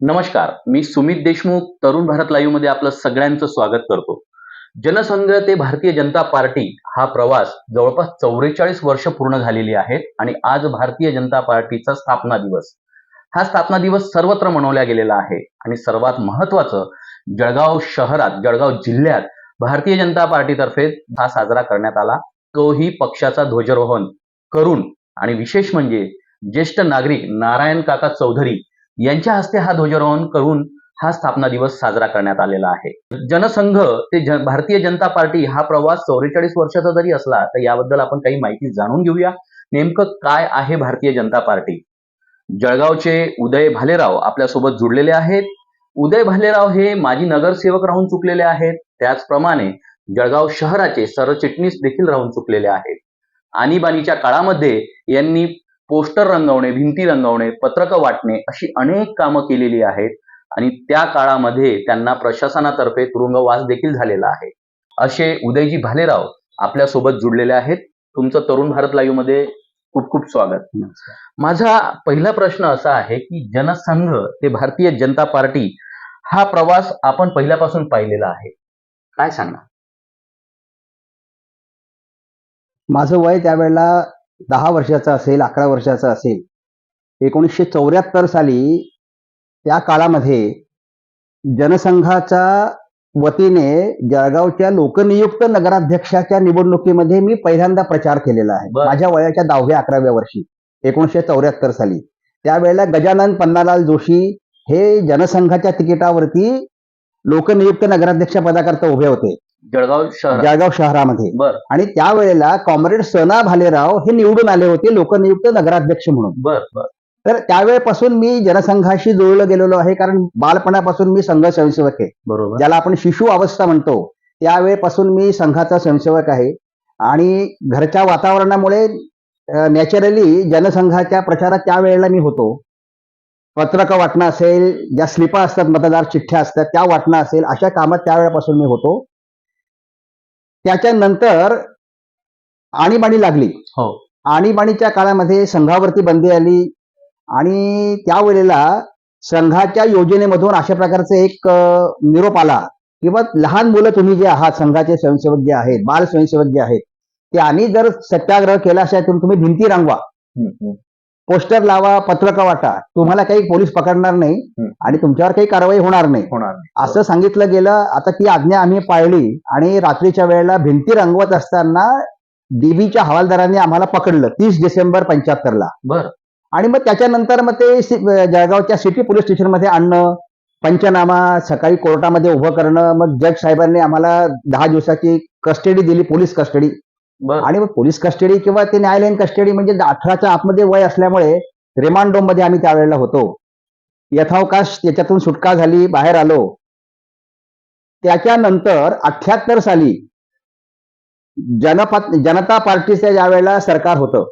नमस्कार मी सुमित देशमुख तरुण भारत लाईव्हमध्ये आपलं सगळ्यांचं स्वागत करतो. जनसंघ ते भारतीय जनता पार्टी हा प्रवास जवळपास चौवेचाळीस वर्ष पूर्ण झालेली आहेत आणि आज भारतीय जनता पार्टीचा स्थापना दिवस. हा स्थापना दिवस सर्वत्र मनवला गेलेला आहे आणि सर्वात महत्वाचं जळगाव शहरात जळगाव जिल्ह्यात भारतीय जनता पार्टीतर्फे हा साजरा करण्यात आला. तोही पक्षाचा ध्वजारोहण करून आणि विशेष म्हणजे ज्येष्ठ नागरिक नारायण काका चौधरी यांच्या हस्ते हा ध्वजारोहण करून हा स्थापना दिवस साजरा करण्यात आलेला आहे. जनसंघ ते जन भारतीय जनता पार्टी हा प्रवास चौवेचाळीस वर्षाचा जरी असला तर याबद्दल आपण काही माहिती जाणून घेऊया. नेमकं काय आहे भारतीय जनता पार्टी? जळगावचे उदय भालेराव आपल्यासोबत जुडलेले आहेत. उदय भालेराव हे माजी नगरसेवक राहून चुकलेले आहेत. त्याचप्रमाणे जळगाव शहराचे सरचिटणीस देखील राहून चुकलेले आहेत. आणीबाणीच्या काळामध्ये यांनी पोस्टर रंगवणे भिंती रंगवणे पत्रकं वाटणे अशी अनेक कामं केलेली आहेत आणि त्या काळामध्ये त्यांना प्रशासनातर्फे तुरुंगवास देखील झालेला आहे. असे उदयजी भालेराव आपल्यासोबत जुडलेले आहेत. तुमचं तरुण भारत लाईव्हमध्ये खूप खूप स्वागत. माझा पहिला प्रश्न असा आहे की जनसंघ ते भारतीय जनता पार्टी हा प्रवास आपण पहिल्यापासून पाहिलेला आहे. काय सांगणार? माझं वय त्यावेळेला दहा वर्षाचं असेल अकरा वर्षाचं असेल एकोणीसशे चौऱ्याहत्तर साली त्या काळामध्ये जनसंघाच्या वतीने जळगावच्या लोकनियुक्त नगराध्यक्षाच्या निवडणुकीमध्ये मी पहिल्यांदा प्रचार केलेला आहे. माझ्या वयाच्या दहाव्या अकराव्या वर्षी एकोणीसशे चौऱ्याहत्तर साली. त्यावेळेला गजानन पन्नालाल जोशी हे जनसंघाच्या तिकिटावरती लोकनियुक्त नगराध्यक्ष पदाकरता उभे होते. जळगाव शहर. जळगाव शहरामध्ये. बर. आणि त्यावेळेला कॉम्रेड सना भालेराव हे निवडून आले होते लोकनियुक्त नगराध्यक्ष म्हणून. बर बर. तर त्यावेळेपासून मी जनसंघाशी जुळलं गेलेलो आहे कारण बालपणापासून मी संघ स्वयंसेवक आहे. बरोबर. ज्याला आपण शिशु अवस्था म्हणतो त्यावेळेपासून मी संघाचा स्वयंसेवक आहे. आणि घरच्या वातावरणामुळे नॅचरली जनसंघाच्या प्रचारात त्यावेळेला मी होतो. पत्रकं वाटणं असेल ज्या स्लिपा असतात मतदार चिठ्ठ्या असतात त्या वाटणं असेल अशा कामात त्यावेळेपासून मी होतो. त्याच्यानंतर आणीबाणी लागली. हो. आणीबाणीच्या काळामध्ये संघावरती बंदी आली आणि त्यावेळेला संघाच्या योजनेमधून अशा प्रकारचा एक निरोप आला किंवा लहान मुलं तुम्ही जे आहात संघाचे स्वयंसेवक जे आहेत बाल स्वयंसेवक जे आहेत त्यांनी जर सत्याग्रह केला असेल तर तुम्ही भिंती रांगवा. पोस्टर लावा पत्रकं वाटा. तुम्हाला काही पोलीस पकडणार नाही. आणि तुमच्यावर काही कारवाई होणार नाही. होणार. असं सांगितलं गेलं. आता ती आज्ञा आम्ही पाळली आणि रात्रीच्या वेळेला भिंती रंगवत असताना डीबीच्या हवालदारांनी आम्हाला पकडलं तीस डिसेंबर पंच्याहत्तरला. बर. आणि मग त्याच्यानंतर मग ते जळगावच्या सिटी पोलीस स्टेशनमध्ये आणणं पंचनामा सकाळी कोर्टामध्ये उभं करणं मग जज साहेबांनी आम्हाला दहा दिवसाची कस्टडी दिली पोलीस कस्टडी. आणि मग पोलीस कस्टडी किंवा ते न्यायालयीन कस्टडी म्हणजे अठराच्या आतमध्ये वय असल्यामुळे रिमांडमध्ये आम्ही त्यावेळेला होतो. यथावकाश त्याच्यातून सुटका झाली बाहेर आलो. त्याच्यानंतर अठ्याहत्तर साली जनपा जनता पार्टीचं ज्यावेळेला सरकार होतं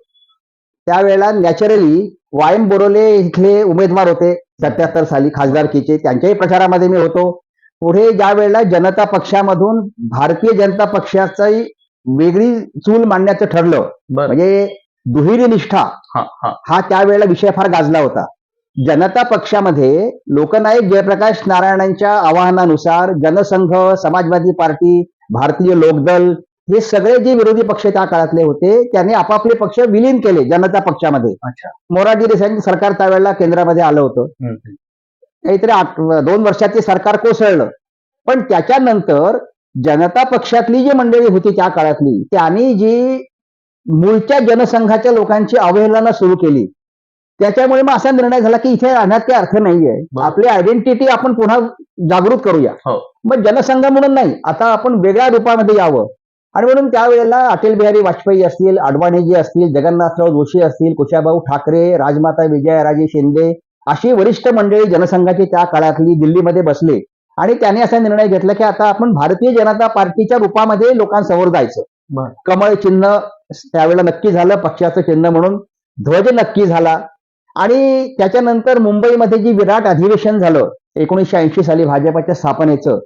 त्यावेळेला नॅचरली वायम बोरोले इथले उमेदवार होते सत्याहत्तर साली खासदारकीचे. त्यांच्याही प्रचारामध्ये मी होतो. पुढे ज्या वेळेला जनता पक्षामधून भारतीय जनता पक्षाचाही वेगळी चूल मांडण्याचं ठरलं. बर. म्हणजे दुहेरी निष्ठा हा हा. हा त्यावेळेला विषय फार गाजला होता. जनता पक्षामध्ये लोकनायक जयप्रकाश नारायणांच्या आवाहनानुसार जनसंघ समाजवादी पार्टी भारतीय लोकदल हे सगळे जे विरोधी पक्ष त्या काळातले होते त्यांनी आपापले पक्ष विलीन केले जनता पक्षामध्ये. अच्छा. मोरारजी देसाई सरकार त्यावेळेला केंद्रामध्ये आलं होतं. हम्म, हम्म. काहीतरी आठ- दोन वर्षात ते सरकार कोसळलं. पण त्याच्यानंतर जनता पक्षातली जी मंडळी होती त्या काळातली त्यांनी जी मूळच्या जनसंघाच्या लोकांची अवहेलना सुरू केली त्याच्यामुळे मग असा निर्णय झाला की इथे राहण्यात काही अर्थ नाहीये. आपली आयडेंटिटी आपण पुन्हा जागृत करूया हो. मग जनसंघ म्हणून नाही आता आपण वेगळ्या रूपामध्ये यावं आणि म्हणून त्यावेळेला अटल बिहारी वाजपेयी असतील अडवाणीजी असतील जगन्नाथराव जोशी असतील कुशाभाऊ ठाकरे राजमाता विजयाराजे शिंदे अशी वरिष्ठ मंडळी जनसंघाची त्या काळातली दिल्लीमध्ये बसले आणि त्यांनी असा निर्णय घेतला की आता आपण भारतीय जनता पार्टीच्या रूपामध्ये लोकांसमोर जायचं. कमळ चिन्ह त्यावेळेला नक्की झालं पक्षाचं चिन्ह म्हणून. ध्वज नक्की झाला. आणि त्याच्यानंतर मुंबईमध्ये जी विराट अधिवेशन झालं एकोणीसशे ऐंशी साली भाजपच्या स्थापनेचं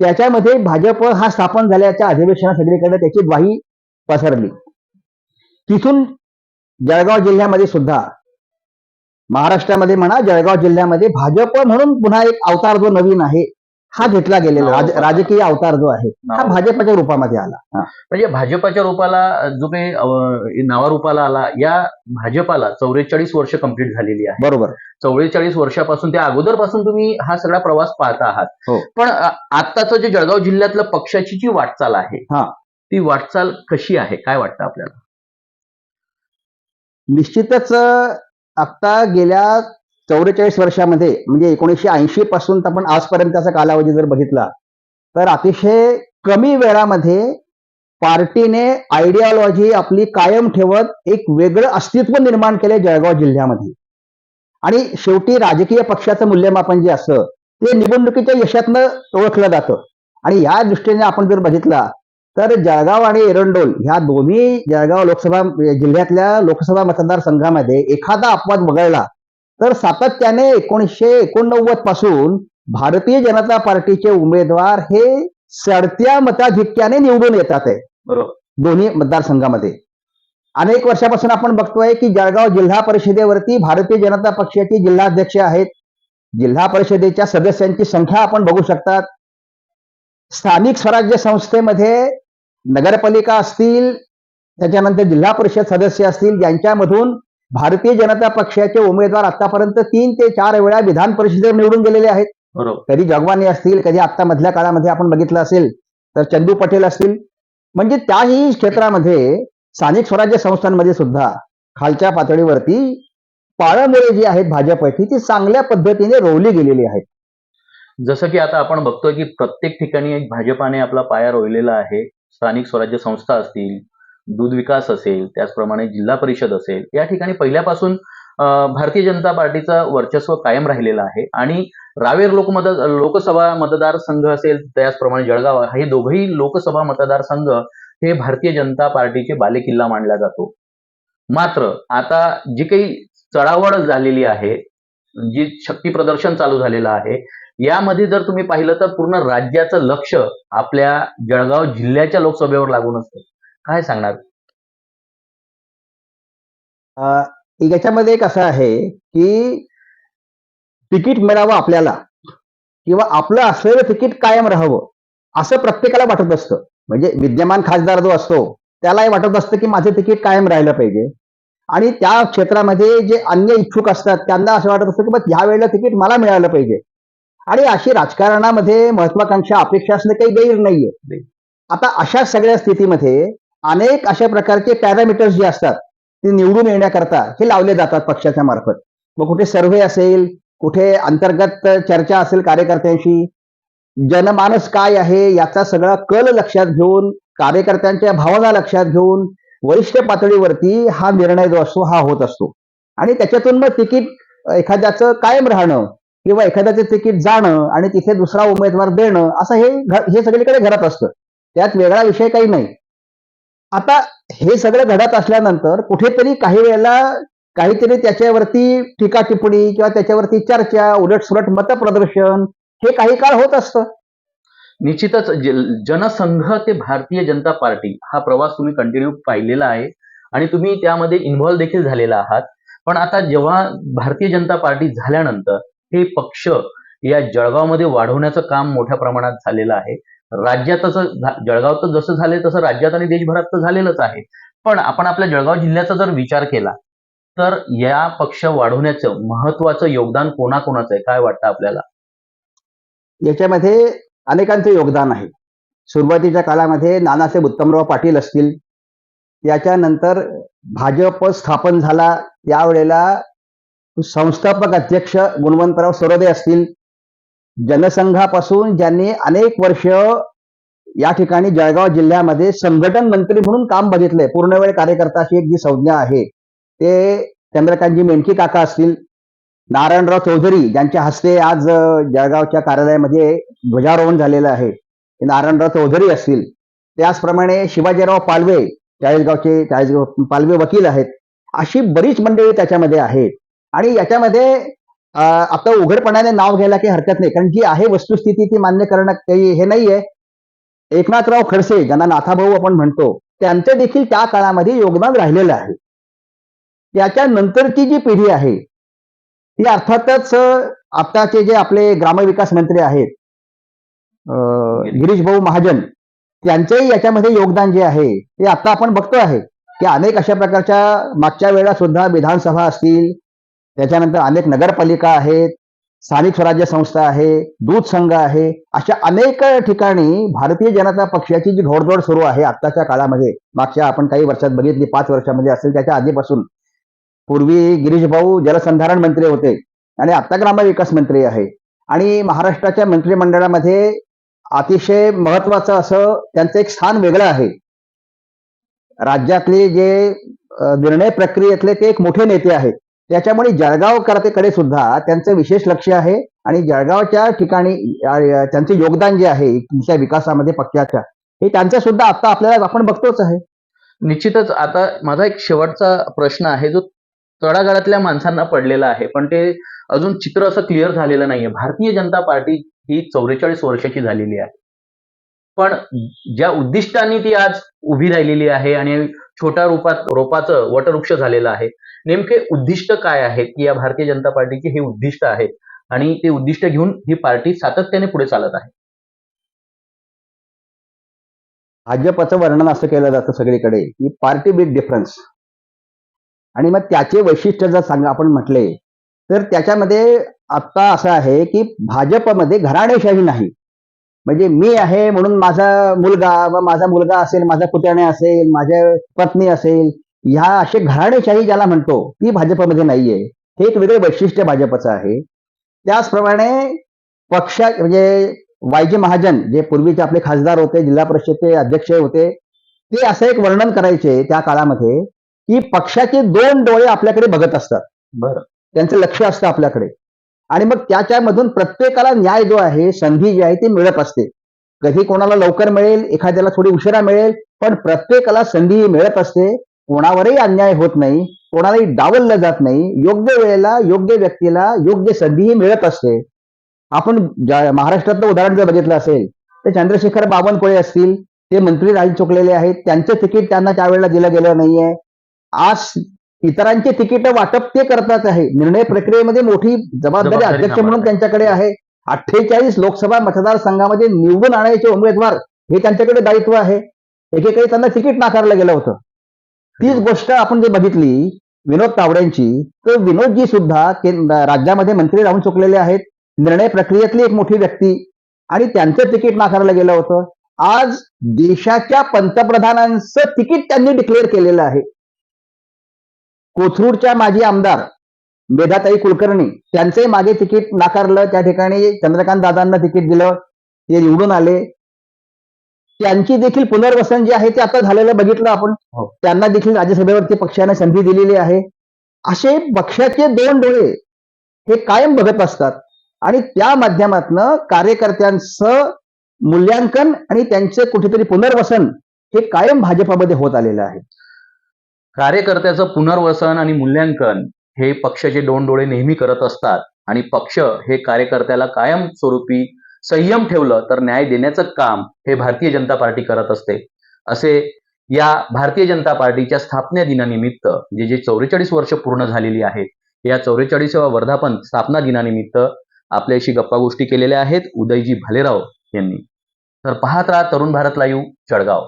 त्याच्यामध्ये भाजप हा स्थापन झाल्याच्या अधिवेशना सगळीकडे त्याची ग्वाही पसरली. तिथून जळगाव जिल्ह्यामध्ये सुद्धा महाराष्ट्रामध्ये म्हणा जळगाव जिल्ह्यामध्ये भाजप म्हणून पुन्हा एक अवतार जो नवीन आहे हा घेतला गेलेला राज-. राजकीय अवतार जो आहे हा नावा- भाजपच्या रूपामध्ये आला. म्हणजे भाजपाच्या रूपाला जो काही अं, नावारूपाला आला या भाजपाला चौवेचाळीस वर्ष कंप्लीट झालेली आहे बरोबर चौवेचाळीस वर्षापासून त्या अगोदरपासून तुम्ही हा सगळा प्रवास पाहता आहात हो. पण अ, आत्ताचं जे जळगाव जिल्ह्यातलं पक्षाची जी वाटचाल आहे हा. ती वाटचाल कशी आहे काय वाटतं आपल्याला निश्चितच अं, आता गेल्या चौवेचाळीस वर्षामध्ये म्हणजे एकोणीसशे ऐंशी पासून तर आपण आजपर्यंतचा कालावधी जर बघितला तर अतिशय कमी वेळामध्ये पार्टीने आयडिओलॉजी आपली कायम ठेवत एक वेगळं अस्तित्व निर्माण केले जळगाव जिल्ह्यामध्ये. आणि शेवटी राजकीय पक्षाचं मूल्यमापन जे असतं ते निवडणुकीच्या यशातनं ओळखलं जातं. आणि या दृष्टीने आपण जर बघितला तर जळगाव आणि एरंडोल ह्या दोन्ही जळगाव लोकसभा जिल्ह्यातल्या लोकसभा मतदारसंघामध्ये एखादा अपवाद वगळला तर सातत्याने एकोणीसशे एकोणनव्वदपासून भारतीय जनता पार्टीचे उमेदवार हे चढत्या मताधिक्याने निवडून येतात आहे बरोबर. दोन्ही मतदारसंघामध्ये. अनेक वर्षापासून आपण बघतोय की जळगाव जिल्हा परिषदेवरती भारतीय जनता पक्षाचे जिल्हाध्यक्ष आहेत. जिल्हा परिषदेच्या सदस्यांची संख्या आपण बघू शकतात. स्थानिक स्वराज्य संस्थेमध्ये नगरपालिका असतील त्याच्यानंतर जिल्हा परिषद सदस्य असतील यांच्यामधून भारतीय जनता पक्षाचे उमेदवार आतापर्यंत तीन ते चार वेळा विधान परिषदेवर निवडून गेलेले आहेत. कधी जगवानी असतील कधी आत्ता मधल्या काळामध्ये आपण बघितलं असेल तर चंदू पटेल असतील. म्हणजे त्याही क्षेत्रामध्ये स्थानिक स्वराज्य संस्थांमध्ये सुद्धा खालच्या पातळीवरती पाळमुळे जी आहेत भाजपची ती चांगल्या पद्धतीने रोवली गेलेली आहेत. जसं की आता आपण बघतोय की प्रत्येक ठिकाणी एक भाजपाने आपला पाया रोवलेला आहे. स्थानिक स्वराज्य संस्था असतील दूध विकास असेल त्याचप्रमाणे जिल्हा परिषद असेल या ठिकाणी पहिल्यापासून अं, भारतीय जनता पार्टीचं वर्चस्व कायम राहिलेलं आहे आणि रावेर लोकमत लोकसभा मतदारसंघ असेल त्याचप्रमाणे जळगाव हे दोघही लोकसभा मतदारसंघ हे भारतीय जनता पार्टीचे बालेकिल्ला मानला जातो. मात्र आता जी काही चढावड झालेली आहे जी शक्ती प्रदर्शन चालू झालेलं आहे यामध्ये जर तुम्ही पाहिलं तर पूर्ण राज्याचं लक्ष आपल्या जळगाव जिल्ह्याच्या लोकसभेवर लागून असतं. काय सांगणार? अं, याच्यामध्ये एक असं आहे की तिकीट मिळावं आपल्याला किंवा आपलं असलेलं तिकीट कायम राहावं असं प्रत्येकाला वाटत असतं म्हणजे विद्यमान खासदार जो असतो त्यालाही वाटत असतं की माझं तिकीट कायम राहिलं पाहिजे. आणि त्या क्षेत्रामध्ये जे अन्य इच्छुक असतात त्यांना असं वाटत असतं की बस ह्या वेळेला तिकीट मला मिळालं पाहिजे. आणि अशी राजकारणामध्ये महत्वाकांक्षा अपेक्षा असणं काही गैर नाहीये. आता अशा सगळ्या स्थितीमध्ये अनेक अशा प्रकारचे पॅरामीटर्स जे असतात ते निवडून येण्याकरता हे लावले जातात पक्षाच्या मार्फत. मग कुठे सर्व्हे असेल कुठे अंतर्गत चर्चा असेल कार्यकर्त्यांशी जनमानस काय आहे याचा सगळा कल लक्षात घेऊन कार्यकर्त्यांच्या भावना लक्षात घेऊन वरिष्ठ पातळीवरती हा निर्णय जो असतो हा होत असतो. आणि त्याच्यातून मग तिकीट एखाद्याचं कायम राहणं किंवा एखाद्याचं तिकीट जाणं आणि तिथे दुसरा उमेदवार देणं असं हे घ- हे सगळीकडे घडत असतं. त्यात वेगळा विषय काही नाही. आता हे सगळं घडत असल्यानंतर कुठेतरी काही वेळेला काहीतरी त्याच्यावरती टीका टिप्पणी किंवा त्याच्यावरती चर्चा उलटसुलट मतप्रदर्शन हे काही काळ होत असतं. निश्चितच जनसंघ ते भारतीय जनता पार्टी हा प्रवास तुम्ही कंटिन्यू पाहिलेला आहे आणि तुम्ही त्यामध्ये इन्व्हॉल्व देखील झालेला आहात. पण आता जेव्हा भारतीय जनता पार्टी झाल्यानंतर हे पक्ष या जळगावमध्ये वाढवण्याचं काम मोठ्या प्रमाणात झालेलं आहे. राज्यात तसं जळगाव तर जसं झालंय तसं राज्यात आणि देशभरात तर झालेलंच आहे. पण आपण आपल्या जळगाव जिल्ह्याचा जर विचार केला तर या पक्ष वाढवण्याचं महत्वाचं योगदान कोणाकोणाचं आहे? काय वाटतं आपल्याला? याच्यामध्ये अनेकांचं योगदान आहे. सुरुवातीच्या काळामध्ये नानासाहेब उत्तमराव पाटील असतील. त्याच्यानंतर भाजप स्थापन झाला. त्यावेळेला संस्थापक अध्यक्ष गुणवंतराव सरोदे असतील. जनसंघापासून ज्यांनी अनेक वर्ष या ठिकाणी जळगाव जिल्ह्यामध्ये संघटन मंत्री म्हणून काम बघितलंय पूर्णवेळ कार्यकर्ता अशी एक जी संज्ञा आहे ते चंद्रकांतजी मेंढकी काका असतील नारायणराव चौधरी ज्यांच्या हस्ते आज जळगावच्या कार्यालयामध्ये ध्वजारोहण झालेलं आहे ते नारायणराव चौधरी असतील. त्याचप्रमाणे शिवाजीराव पालवे चाळीसगावचे चाळीसगाव पालवे वकील आहेत अशी बरीच मंडळी त्याच्यामध्ये आहेत. आणि याच्यामध्ये आता उघडपणाने नाव घ्यायला काही हरकत नाही. कारण जी आहे वस्तुस्थिती ती मान्य करणं काही हे नाहीये. एकनाथराव खडसे ज्यांना नाथाभाऊ आपण म्हणतो त्यांचं देखील त्या काळामध्ये योगदान राहिलेलं आहे. त्याच्यानंतरची जी पिढी आहे ती अर्थातच आताचे जे आपले ग्रामविकास मंत्री आहेत अं, गिरीश भाऊ महाजन त्यांचंही याच्यामध्ये योगदान जे आहे ते आता आपण बघतो आहे. की अनेक अशा प्रकारच्या मागच्या वेळा सुद्धा विधानसभा असतील त्याच्यानंतर अनेक नगरपालिका आहेत स्थानिक स्वराज्य संस्था आहे दूध संघ आहे अशा अनेक ठिकाणी भारतीय जनता पक्षाची जी घोडदौड सुरू आहे आत्ताच्या काळामध्ये मागच्या आपण काही वर्षात बघितली पाच वर्षामध्ये असेल त्याच्या आधीपासून. पूर्वी गिरीश भाऊ जलसंधारण मंत्री होते आणि आत्ता ग्रामविकास मंत्री आहे. आणि महाराष्ट्राच्या मंत्रिमंडळामध्ये अतिशय महत्वाचं असं त्यांचं एक स्थान वेगळं आहे. राज्यातले जे निर्णय प्रक्रियेतले ते एक मोठे नेते आहेत. त्याच्यामुळे जळगावकर्तेकडे सुद्धा त्यांचं विशेष लक्ष आहे. आणि जळगावच्या ठिकाणी त्यांचे योगदान जे आहे तुमच्या विकासामध्ये पक्षाच्या हे त्यांचं सुद्धा आता आपल्याला आपण बघतोच आहे. निश्चितच आता माझा एक शेवटचा प्रश्न आहे जो तळागाळातल्या माणसांना पडलेला आहे. पण ते अजून चित्र असं क्लिअर झालेलं नाहीये. भारतीय जनता पार्टी ही चौवेचाळीस वर्षाची झालेली आहे. पण ज्या उद्दिष्टांनी ती आज उभी राहिलेली आहे आणि छोट्या रूपात रोपाचं वटवृक्ष झालेलं आहे नेमके उद्दिष्ट काय आहेत की या भारतीय जनता पार्टीचे हे उद्दिष्ट आहेत? आणि ते उद्दिष्ट घेऊन ही पार्टी सातत्याने पुढे चालत आहे. भाजपचं वर्णन असं केलं जातं सगळीकडे की पार्टी बिग डिफरन्स आणि मग त्याचे वैशिष्ट्य जर सांगा आपण म्हटले तर त्याच्यामध्ये आता असं आहे की भाजपमध्ये घराणेशाही नाही. म्हणजे मी आहे म्हणून माझा मुलगा व माझा मुलगा असेल माझा पुतणे असेल माझ्या पत्नी असेल ह्या असे घराणेशाही ज्याला म्हणतो ती भाजपमध्ये नाहीये. हे एक वेगळं वैशिष्ट्य भाजपचं आहे. त्याचप्रमाणे पक्षा म्हणजे वाय जी महाजन जे पूर्वीचे आपले खासदार होते जिल्हा परिषदचे अध्यक्ष होते ते असं एक वर्णन करायचे त्या काळामध्ये की पक्षाचे दोन डोळे आपल्याकडे बघत असतात. बरं. त्यांचं लक्ष असतं आपल्याकडे. आणि मग त्याच्यामधून प्रत्येकाला न्याय जो आहे संधी जी आहे ती मिळत असते. कधी कोणाला लवकर मिळेल एखाद्याला थोडी उशिरा मिळेल पण प्रत्येकाला संधी मिळत असते. कोणावरही अन्याय होत नाही कोणालाही डावललं जात नाही योग्य वेळेला योग्य व्यक्तीला योग्य संधी ही मिळत असते. आपण महाराष्ट्रातलं उदाहरण जर बघितलं असेल तर चंद्रशेखर बावनकुळे असतील ते मंत्री राही चुकलेले आहेत त्यांचं तिकीट त्यांना त्यावेळेला दिलं गेलं नाहीये. आज इतरांचे तिकीट वाटप ते करतात आहे. निर्णय प्रक्रियेमध्ये मोठी जबाबदारी अध्यक्ष म्हणून. त्यांच्याकडे आहे. अठ्ठेचाळीस लोकसभा मतदारसंघामध्ये निवडून आणायचे उमेदवार हे त्यांच्याकडे दायित्व आहे. एकेकाळी त्यांना तिकीट नाकारलं गेलं होतं. तीच गोष्ट आपण जे बघितली विनोद तावडेंची तर विनोदजी सुद्धा केंद्र- राज्यामध्ये मंत्री राहून चुकलेले आहेत. निर्णय प्रक्रियेतली एक मोठी व्यक्ती आणि त्यांचं तिकीट नाकारलं गेलं होतं. आज देशाच्या पंतप्रधानांचं तिकीट त्यांनी डिक्लेअर केलेलं आहे. कोथरूडच्या माजी आमदार मेधाताई कुलकर्णी त्यांचंही मागे तिकीट नाकारलं. त्या ठिकाणी चंद्रकांत दादांना तिकीट दिलं. ते निवडून आले. त्यांची देखील पुनर्वसन जे आहे ते आता झालेलं बघितलं आपण. हो. त्यांना देखील राज्यसभेवरती पक्षाने संधी दिलेली आहे. असे पक्षाचे दोन डोळे हे कायम बघत असतात. आणि त्या माध्यमातनं कार्यकर्त्यांचं मूल्यांकन आणि त्यांचे कुठेतरी पुनर्वसन हे कायम भाजपामध्ये होत आलेलं आहे. कार्यकर्त्याचं पुनर्वसन आणि मूल्यांकन हे पक्षाचे दोन डोळे नेहमी करत असतात. आणि पक्ष हे कार्यकर्त्याला कायम स्वरूपी संयम ठेवलं तर न्याय देण्याचं काम हे भारतीय जनता पार्टी करत असते. असे या भारतीय जनता पार्टीच्या स्थापना दिनानिमित्त जे जे चौवेचाळीस वर्ष पूर्ण झालेली आहेत या चौवेचाळीसाव्या वर्धापन स्थापना दिनानिमित्त आपल्याशी गप्पा गोष्टी केलेल्या आहेत उदयजी भालेराव यांनी. तर पाहत राहा तरुण भारत लाईव्ह जळगाव.